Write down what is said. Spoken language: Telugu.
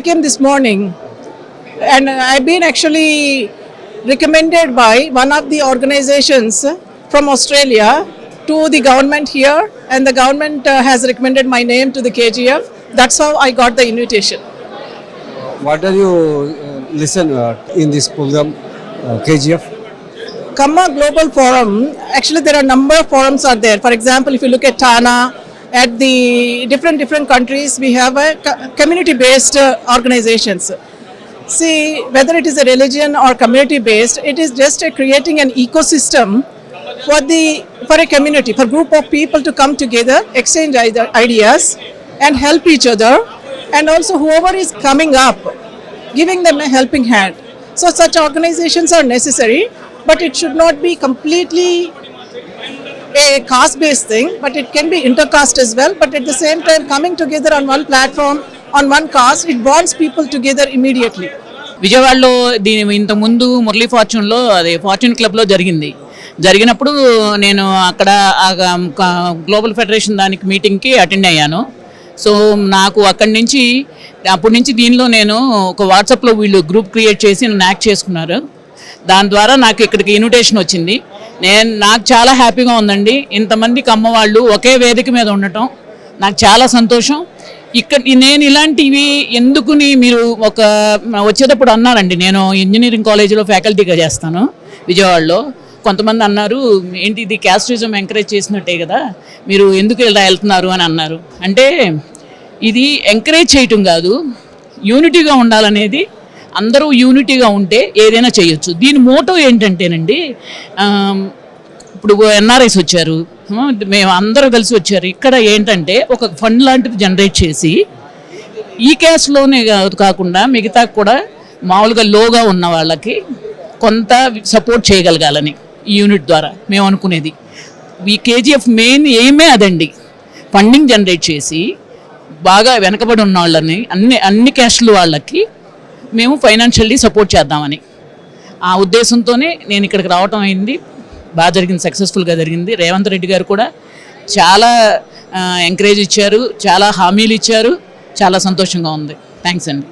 came this morning, and I've been actually recommended by one of the organizations from Australia to the government here, and the government uh, has recommended my name to the KGF. That's how I got the invitation. What are you uh, listen uh, in this program, uh, KGF? Kamma Global Forum, actually there are a number of forums are there. For example, if you look at TANA, at the different different countries, we have a community-based uh, organizations. See, whether it is a religion or community-based, it is just creating an ecosystem for the for a community, for a group of people to come together, exchange ide- ideas, and help each other, and also whoever is coming up, giving them a helping hand. So such organizations are necessary, but it should not be completely a caste-based thing, but it can be intercaste as well. But at the same time, coming together on one platform, on one caste, it bonds people together immediately. విజయవాడలో దీని ఇంతకుముందు మురళీ ఫార్చ్యూన్లో అదే ఫార్చ్యూన్ క్లబ్లో జరిగింది జరిగినప్పుడు నేను అక్కడ గ్లోబల్ ఫెడరేషన్ దానికి మీటింగ్కి అటెండ్ అయ్యాను సో నాకు అక్కడి నుంచి అప్పటి నుంచి దీనిలో నేను ఒక వాట్సాప్లో వీళ్ళు గ్రూప్ క్రియేట్ చేసి నన్ను యాక్ట్ చేసుకున్నారు దాని ద్వారా నాకు ఇక్కడికి ఇన్విటేషన్ వచ్చింది నేను నాకు చాలా హ్యాపీగా ఉందండి. ఇంతమంది కమ్మవాళ్ళు ఒకే వేదిక మీద ఉండటం నాకు చాలా సంతోషం. ఇక్కడ నేను ఇలాంటివి ఎందుకుని మీరు ఒక వచ్చేటప్పుడు అన్నారండి. నేను ఇంజనీరింగ్ కాలేజీలో ఫ్యాకల్టీగా చేస్తాను విజయవాడలో. కొంతమంది అన్నారు ఏంటి ఇది క్యాస్టిజం ఎంకరేజ్ చేసినట్టే కదా మీరు ఎందుకు ఇలా వెళ్తున్నారు? అని అన్నారు. అంటే ఇది ఎంకరేజ్ చేయటం కాదు యూనిటీగా ఉండాలనేది అందరూ యూనిటీగా ఉంటే ఏదైనా చేయొచ్చు. దీని మోటో ఏంటంటేనండి ఇప్పుడు ఎన్ఆర్ఐస్ వచ్చారు. మేము అందరూ కలిసి వచ్చారు. ఇక్కడ ఏంటంటే ఒక ఫండ్ లాంటిది జనరేట్ చేసి ఈ క్యాష్లోనే కాకుండా మిగతా కూడా మామూలుగా లోగా ఉన్న వాళ్ళకి కొంత సపోర్ట్ చేయగలగాలని ఈ యూనిట్ ద్వారా మేము అనుకునేది. ఈ కేజీఎఫ్ మెయిన్ ఏమే అదండి. ఫండింగ్ జనరేట్ చేసి బాగా వెనకబడి ఉన్న వాళ్ళని అన్ని అన్ని క్యాస్ట్లు వాళ్ళకి మేము ఫైనాన్షియల్లీ సపోర్ట్ చేద్దామని. ఆ ఉద్దేశంతోనే నేను ఇక్కడికి రావటం అయింది. బాగా జరిగింది సక్సెస్ఫుల్గా జరిగింది. రేవంత్ రెడ్డి గారు కూడా చాలా ఎంకరేజ్ ఇచ్చారు చాలా హామీలు ఇచ్చారు. చాలా సంతోషంగా ఉంది. థ్యాంక్స్ అండి.